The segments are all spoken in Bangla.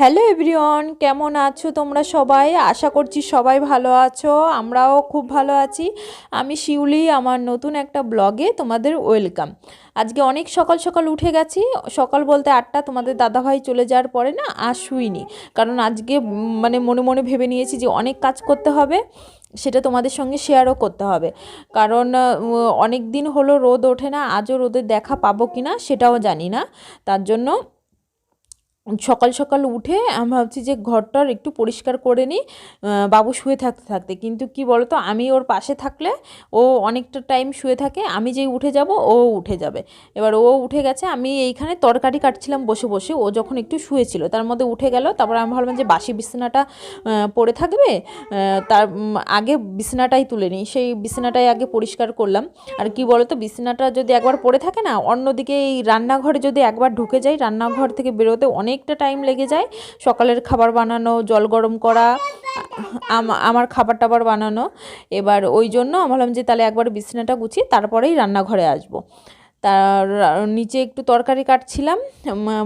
হ্যালো এভরিওয়ান, কেমন আছো তোমরা সবাই? আশা করছি সবাই ভালো আছো, আমরাও খুব ভালো আছি। আমি শিউলি, আমার নতুন একটা ব্লগে তোমাদের ওয়েলকাম। আজকে অনেক সকাল সকাল উঠে গেছি, সকাল বলতে আটটা, তোমাদের দাদাভাই চলে যাওয়ার পরে না আর শুইনি। কারণ আজকে মানে মনে মনে ভেবে নিয়েছি যে অনেক কাজ করতে হবে, সেটা তোমাদের সঙ্গে শেয়ারও করতে হবে। কারণ অনেক দিন হলো রোদ ওঠে না, আজও রোদের দেখা পাবো কি না সেটাও জানি না। তার জন্য সকাল সকাল উঠে আমি ভাবছি যে ঘরটার একটু পরিষ্কার করে নিই বাবু শুয়ে থাকতে থাকতে। কিন্তু কি বলতো, আমি ওর পাশে থাকলে ও অনেকটা টাইম শুয়ে থাকে, আমি যেই উঠে যাব ও উঠে যাবে। এবার ও উঠে গেছে, আমি এইখানে তরকারি কাটছিলাম বসে বসে, ও যখন একটু শুয়েছিল, তার মধ্যে উঠে গেল, তারপর আমি ভাবলাম যে বাসি বিছানাটা পড়ে থাকবে তার আগে বিছানাটাই তুলে নিই। সেই বিছানাটাই আগে পরিষ্কার করলাম। আর কি বলতো, বিছানাটা যদি একবার পড়ে থাকে না, অন্যদিকে এই রান্নাঘরে যদি একবার ঢুকে যাই, রান্নাঘর থেকে বেরোতে অনেকটা টাইম লেগে যায়। সকালের খাবার বানানো, জল গরম করা, আম- আমার খাবার টাবার বানানো। এবার ওই জন্য আমি ভাবলাম যে তাহলে একবার বিছানাটা গুছিয়ে তারপরেই রান্নাঘরে আসব। তার নিচে একটু তরকারি কাটছিলাম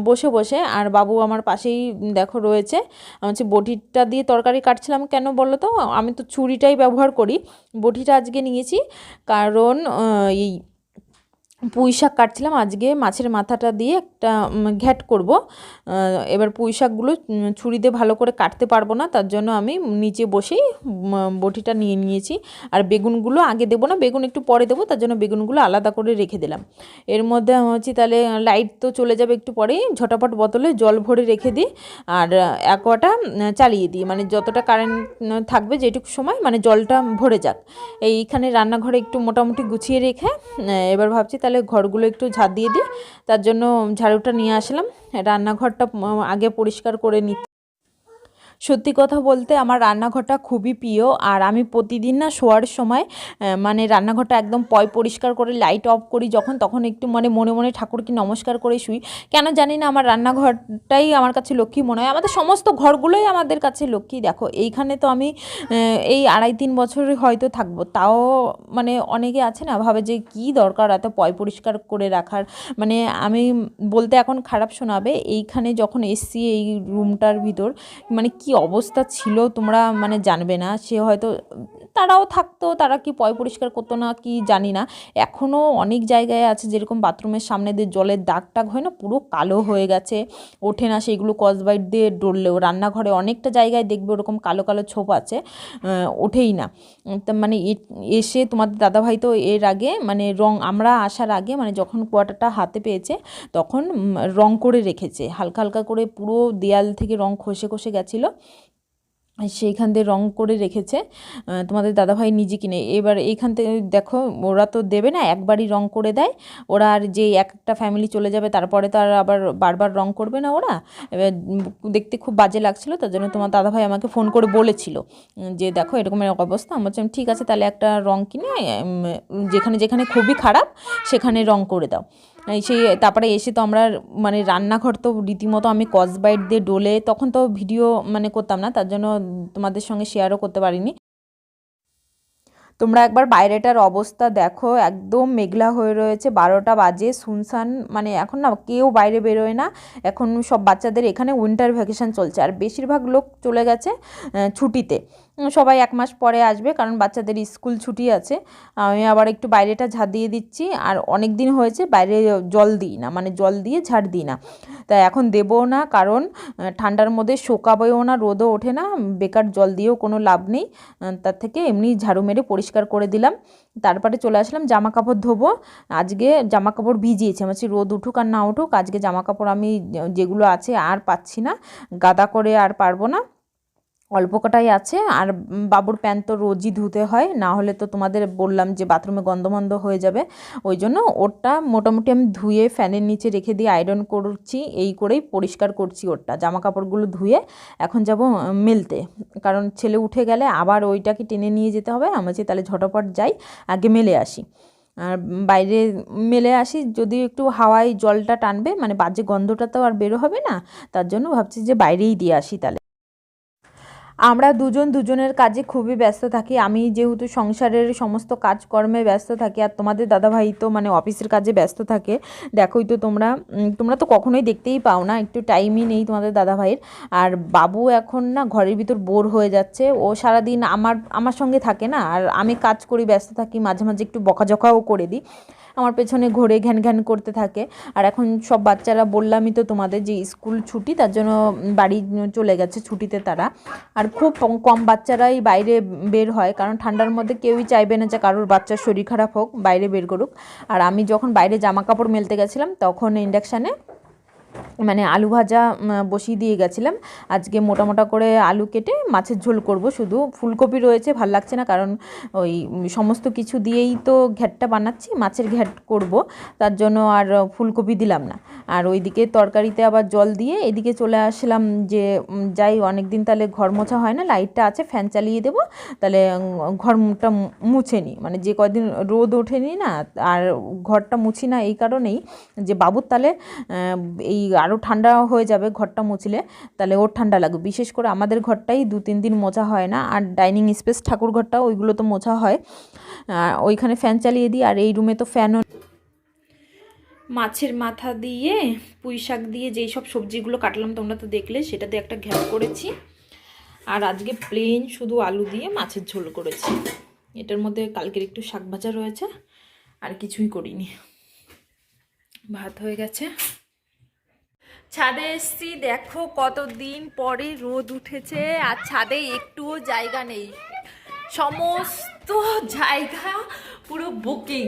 বসে বসে। আর বাবু আমার পাশেই, দেখো, রয়েছে। হচ্ছে বটিটা দিয়ে তরকারি কাটছিলাম কেন বলো তো? আমি তো ছুরিটাই ব্যবহার করি। বটিটা আজকে নিয়েছি। কারণ এই পুঁই শাক কাটছিলাম। আজকে মাছের মাথাটা দিয়ে একটা ঘ্যাট করব। এবার পুঁই শাকগুলো উম, ছুরি দিয়ে ভালো করে কাটতে পারব না। তার জন্য আমি নিচে বসেই বটিটা নিয়ে নিয়েছি। আর বেগুনগুলো আগে দেবো না বেগুন একটু পরে দেবো। তার জন্য বেগুনগুলো আলাদা করে রেখে দিলাম। এর মধ্যে হচ্ছে তাহলে লাইট তো চলে যাবে একটু পরেই। ঝটাপট বোতলে জল ভরে রেখে দিই। আর অ্যাকোয়াটা চালিয়ে দিই। মানে যতটা কারেন্ট থাকবে যেটুকু সময় মানে জলটা ভরে যাক। এইখানে রান্নাঘরে একটু মোটামুটি গুছিয়ে রেখে এবার ভাবছি তাহলে ঘরগুলো একটু ঝাঁট দিয়ে দিই। তার জন্য ঝাড়ুটা নিয়ে আসলাম। রান্নাঘরটা আগে পরিষ্কার করে নিই সত্যি কথা বলতে আমার রান্নাঘরটা খুবই প্রিয়, আর আমি প্রতিদিন না শোয়ার সময় মানে রান্নাঘরটা একদম পয় পরিষ্কার করে লাইট অফ করি, যখন তখন একটু মানে মনে মনে ঠাকুরকে নমস্কার করে শুই। কেন জানি না আমার রান্নাঘরটাই আমার কাছে লক্ষ্মী মনে হয়, আমাদের সমস্ত ঘরগুলোই আমাদের কাছে লক্ষ্মী। দেখো, এইখানে তো আমি এই আড়াই তিন বছর হয়তো থাকব, তাও মানে অনেকে আছে না, ভাবে যে কি দরকার এত পয় পরিষ্কার করে রাখার। মানে আমি বলতে এখন খারাপ শোনাবে, এইখানে যখন এসছি এই রুমটার ভিতর মানে কি অবস্থা ছিল তোমরা মানে জানবে না। সে হয়তো তারাও থাকতো, তারা কি পয় পরিষ্কার করতো না কি জানি না। এখনও অনেক জায়গায় আছে যেরকম বাথরুমের সামনে দিয়ে জলের দাগ টাগ হয় না, পুরো কালো হয়ে গেছে। ওঠে না সেগুলো কসবাইট দিয়ে ডললেও রান্নাঘরে অনেকটা জায়গায় দেখবে ওরকম কালো কালো ছোপ আছে ওঠেই না। মানে এসে তোমাদের দাদাভাই তো এর আগে মানে রং, আমরা আসার আগে মানে যখন কোয়াটারটা হাতে পেয়েছে, তখন রং করে রেখেছে। হালকা হালকা করে পুরো দেয়াল থেকে রং খসে খসে গেছিল। সেইখান দিয়ে রং করে রেখেছে। তোমাদের দাদাভাই নিজে কিনে। এবার এইখান থেকে দেখো, ওরা তো দেবে না, একবারই রং করে দেয়। ওরা আর যে এক একটা ফ্যামিলি চলে যাবে, তারপরে তো আর আবার বারবার রং করবে না ওরা। এবার দেখতে খুব বাজে লাগছিল, তার জন্য তোমার দাদাভাই আমাকে ফোন করে বলেছিল যে দেখো এরকম এরকম অবস্থা। আমি বলছিলাম, ঠিক আছে, তাহলে একটা রং কিনে যেখানে যেখানে খুবই খারাপ, সেখানে রং করে দাও। সেই তারপরে এসে তো আমরা মানে রান্নাঘর তো রীতিমতো আমি কসবাইট দিয়ে ডোলে তখন তো ভিডিও মানে করতাম না, তার জন্য তোমাদের সঙ্গে শেয়ারও করতে পারিনি। তোমরা একবার বাইরেটার অবস্থা দেখো, একদম মেঘলা হয়ে রয়েছে, বারোটা বাজে, শুনশান মানে এখন না কেউ বাইরে বেরোয় না, এখন সব বাচ্চাদের এখানে উইন্টার ভ্যাকেশন চলছে, আর বেশিরভাগ লোক চলে গেছে ছুটিতে। সবাই এক মাস পরে আসবে, কারণ বাচ্চাদের স্কুল ছুটি আছে, আমি আবার একটু বাইরেটা ঝাড় দিয়ে দিচ্ছি, আর অনেক দিন হয়েছে বাইরে জল দিই না মানে জল দিয়ে ঝাড় দিই না। তা এখন দেবও না, কারণ ঠান্ডার মধ্যে শোকাবেও না, রোদও ওঠে না, বেকার জল দিয়েও কোনো লাভ নেই তার থেকে এমনি ঝাড়ু মেরে পরিষ্কার করে দিলাম। তারপরে চলে আসলাম জামা কাপড় ধোবো। আজকে জামা কাপড় ভিজিয়েছি। আমার রোদ উঠুক আর না উঠুক, আজকে জামা কাপড় আমি যেগুলো আছে আর পাচ্ছি না। গাদা করে আর পারব না। অল্প কটাই আছে। আর বাবুর প্যান্ট তো রোজই ধুতে হয়। না হলে তো তোমাদের বললাম যে বাথরুমে গন্ধমন্ধ হয়ে যাবে। ওই জন্য ওরটা মোটামুটি আমি ধুয়ে ফ্যানের নিচে রেখে দিয়ে আয়রন করছি, এই করেই পরিষ্কার করছি ওরটা। জামা কাপড়গুলো ধুয়ে এখন যাব মেলতে। কারণ ছেলে উঠে গেলে আবার ওইটাকে টেনে নিয়ে যেতে হবে। আমি বলছি, তাহলে ঝটপট যাই, আগে মেলে আসি। আর বাইরে মেলে আসি যদি একটু হাওয়ায় জলটা টানবে মানে বাজে গন্ধটা তো আর বেরো হবে না। তার জন্য ভাবছি যে বাইরেই দিয়ে আসি তাহলে। আমরা দুজন দুজনের কাজে খুবই ব্যস্ত থাকি। আমি যেহেতু সংসারের সমস্ত কাজকর্মে ব্যস্ত থাকি আর তোমাদের দাদাভাই তো মানে অফিসের কাজে ব্যস্ত থাকে। দেখোই তো তোমরা তোমরা তো কখনোই দেখতেই পাও না, একটু টাইমই নেই তোমাদের দাদাভাইয়ের। আর বাবু এখন না ঘরের ভিতর বোর হয়ে যাচ্ছে। ও সারাদিন আমার আমার সঙ্গে থাকে না। আর আমি কাজ করি, ব্যস্ত থাকি, মাঝে মাঝে একটু বকাঝকাও করে দিই। আমার পেছনে ঘোরে ঘ্যান ঘ্যান করতে থাকে। আর এখন সব বাচ্চারা বললামই তো তোমাদের যে স্কুল ছুটি, তার জন্য বাড়ি চলে গেছে ছুটিতে তারা। আর খুব কম বাচ্চারাই বাইরে বের হয়, কারণ ঠান্ডার মধ্যে কেউই চাইবে না যে কারোর বাচ্চার শরীর খারাপ হোক, বাইরে বের করুক। আর আমি যখন বাইরে জামা কাপড় মেলতে গেছিলাম, তখন ইন্ডাকশানে মানে আলু ভাজা বসিয়ে দিয়ে গেছিলাম। আজকে মোটা মোটা করে আলু কেটে মাছের ঝোল করব। শুধু ফুলকপি রয়েছে, ভালো লাগছে না, কারণ ওই সমস্ত কিছু দিয়েই তো ঘ্যাটটা বানাচ্ছি, মাছের ঘ্যাট করব। তার জন্য আর ফুলকপি দিলাম না। আর ওইদিকে তরকারিতে আবার জল দিয়ে এদিকে চলে আসলাম যে যাই অনেক দিন তাহলে ঘর মোছা হয় না, লাইটটা আছে, ফ্যান চালিয়ে দেবো। তাহলে ঘরটা মুছে নিই। মানে যে কদিন রোদ ওঠেনি না, আর ঘরটা মুছি না এই কারণেই যে বাবুর তাহলে এই আরও ঠান্ডা হয়ে যাবে ঘরটা মুছলে, তাহলে ওর ঠান্ডা লাগবে। বিশেষ করে আমাদের ঘরটাই দু তিন দিন মোছা হয় না, আর ডাইনিং স্পেস, ঠাকুর ঘরটা, ওইগুলো তো মোছা হয়। ওইখানে ফ্যান চালিয়ে দিই, আর এই রুমে তো ফ্যানও মাছের মাথা দিয়ে, পুঁই শাক দিয়ে যেই সব সবজিগুলো কাটলাম, তোমরা তো দেখলে, সেটা দিয়ে একটা ঘ্যাট করেছি। আর আজকে প্লেন শুধু আলু দিয়ে মাছের ঝোল করেছি। এটার মধ্যে কালকের একটু শাক ভাজা রয়েছে, আর কিছুই করিনি। ভাত হয়ে গেছে। ছাদে এসছি, দেখো কতদিন পরে রোদ উঠেছে আর ছাদে একটুও জায়গা নেই। সমস্ত জায়গা পুরো বুকিং।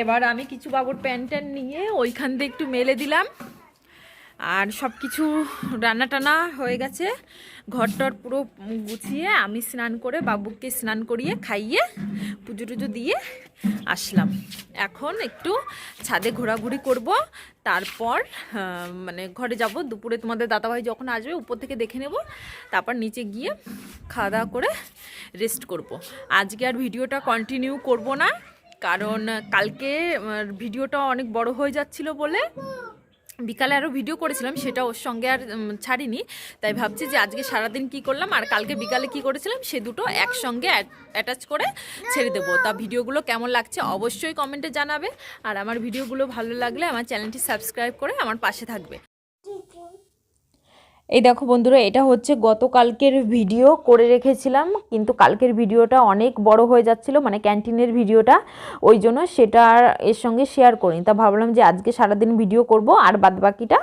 এবার আমি কিছু বাবুর প্যান্ট নিয়ে ওইখান দিয়ে একটু মেলে দিলাম। আর সব কিছু রান্না টানা হয়ে গেছে। ঘরটর পুরো গুছিয়ে আমি স্নান করে বাবুকে স্নান করিয়ে খাইয়ে পুজো টুজো দিয়ে আসলাম। এখন একটু ছাদে ঘোরাঘুরি করব। তারপর মানে ঘরে যাব। দুপুরে তোমাদের দাদাভাই যখন আসবে, উপর থেকে দেখে নেব। তারপর নিচে গিয়ে খাওয়া দাওয়া করে রেস্ট করব। আজকে আর ভিডিওটা কন্টিনিউ করব না। কারণ কালকে ভিডিওটা অনেক বড় হয়ে যাচ্ছিল বলে বিকালে আরও ভিডিও করেছিলাম, সেটা ওর সঙ্গে আর ছাড়িনি। তাই ভাবছি যে আজকে সারাদিন কি করলাম আর কালকে বিকালে কি করেছিলাম, সে দুটো একসঙ্গে অ্যাটাচ করে ছেড়ে দেবো। তা ভিডিওগুলো কেমন লাগছে অবশ্যই কমেন্টে জানাবে। আর আমার ভিডিওগুলো ভালো লাগলে আমার চ্যানেলটি সাবস্ক্রাইব করে আমার পাশে থাকবে। এই দেখো বন্ধুরা, এটা হচ্ছে গতকালকের ভিডিও করে রেখেছিলাম, কিন্তু কালকের ভিডিওটা অনেক বড় হয়ে যাচ্ছিল মানে ক্যান্টিনের ভিডিওটা, ওই জন্য সেটা এর সঙ্গে শেয়ার করিনি। তা ভাবলাম যে আজকে সারাদিন ভিডিও করব, আর বাদবাকিটা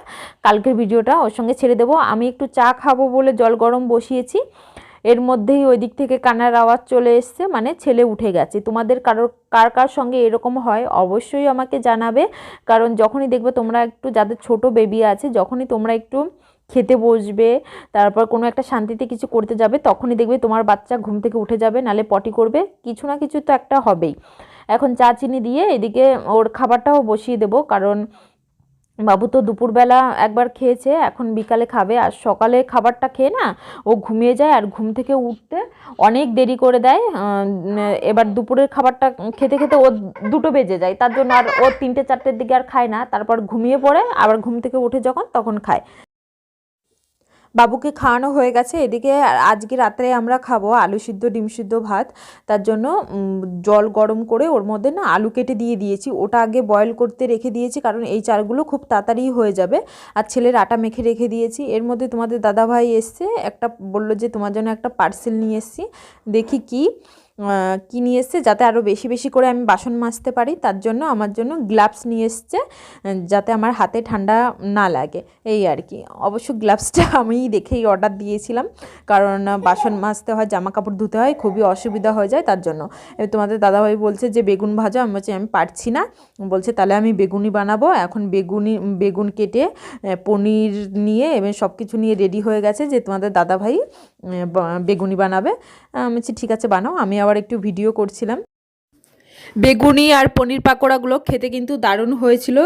কালকের ভিডিওটা ওর সঙ্গে ছেড়ে দেবো। আমি একটু চা খাব বলে জল গরম বসিয়েছি, এর মধ্যেই ওই দিক থেকে কানার আওয়াজ চলে এসছে মানে ছেলে উঠে গেছে। তোমাদের কারোর, কার কার সঙ্গে এরকম হয় অবশ্যই আমাকে জানাবে, কারণ যখনই দেখবে তোমরা একটু, যাদের ছোট বেবি আছে, যখনই তোমরা একটু খেতে বসবে, তারপর কোনো একটা শান্তিতে কিছু করতে যাবে, তখনই দেখবে তোমার বাচ্চা ঘুম থেকে উঠে যাবে, নালে পটি করবে, কিছু না কিছু তো একটা হবেই। এখন চা চিনি দিয়ে এদিকে ওর খাবারটাও বসিয়ে দেবো, কারণ বাবু তো দুপুরবেলা একবার খেয়েছে, এখন বিকালে খাবে, আর সকালে খাবারটা খেয়ে না, ও ঘুমিয়ে যায়, আর ঘুম থেকে উঠতে অনেক দেরি করে দেয় এবার দুপুরের খাবারটা খেতে খেতে ও দুটো বেজে যায়, তার জন্য আর ও তিনটে চারটের দিকে আর খায় না, তারপর ঘুমিয়ে পড়ে, আবার ঘুম থেকে উঠে যখন, তখন খায়। বাবুকে খাওয়ানো হয়ে গেছে। এদিকে আজকে রাত্রে আমরা খাব আলু সিদ্ধ, ডিম সিদ্ধ ভাত। তার জন্য জল গরম করে ওর মধ্যে না আলু কেটে দিয়ে দিয়েছি। ওটা আগে বয়েল করতে রেখে দিয়েছি কারণ এই চালগুলো খুব তাড়াতাড়ি হয়ে যাবে। আর ছেলের আটা মেখে রেখে দিয়েছি। এর মধ্যে তোমাদের দাদাভাই এসছে, একটা বলল যে তোমার জন্য একটা পার্সেল নিয়ে এসছি। দেখি কি কি নিয়ে এসছে যাতে আরও বেশি বেশি করে আমি বাসন মাজতে পারি, তার জন্য আমার জন্য গ্লাভস নিয়ে এসছে যাতে আমার হাতে ঠান্ডা না লাগে, এই আর কি। অবশ্য গ্লাভসটা আমি দেখেই অর্ডার দিয়েছিলাম, কারণ বাসন মাজতে হয় জামা কাপড় ধুতে হয়, খুবই অসুবিধা হয়ে যায় তার জন্য। তোমাদের দাদাভাই বলছে যে, বেগুন ভাজা? আমি বলছি, আমি পারছি না। বলছে, তাহলে আমি বেগুনি বানাবো, এখন বেগুনি, বেগুন কেটে পনির নিয়ে এবং সব কিছু নিয়ে রেডি হয়ে গেছে যে তোমাদের দাদাভাই বেগুনি বানাবে। আমি ঠিক আছে, বানাও। আমি আবার একটু ভিডিও করছিলাম। বেগুনি আর পনির পাকোড়াগুলো খেতে কিন্তু দারুণ হয়েছিল।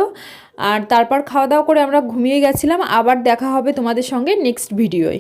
আর তারপর খাওয়া দাওয়া করে আমরা ঘুমিয়ে গেছিলাম। আবার দেখা হবে তোমাদের সঙ্গে নেক্সট ভিডিওয়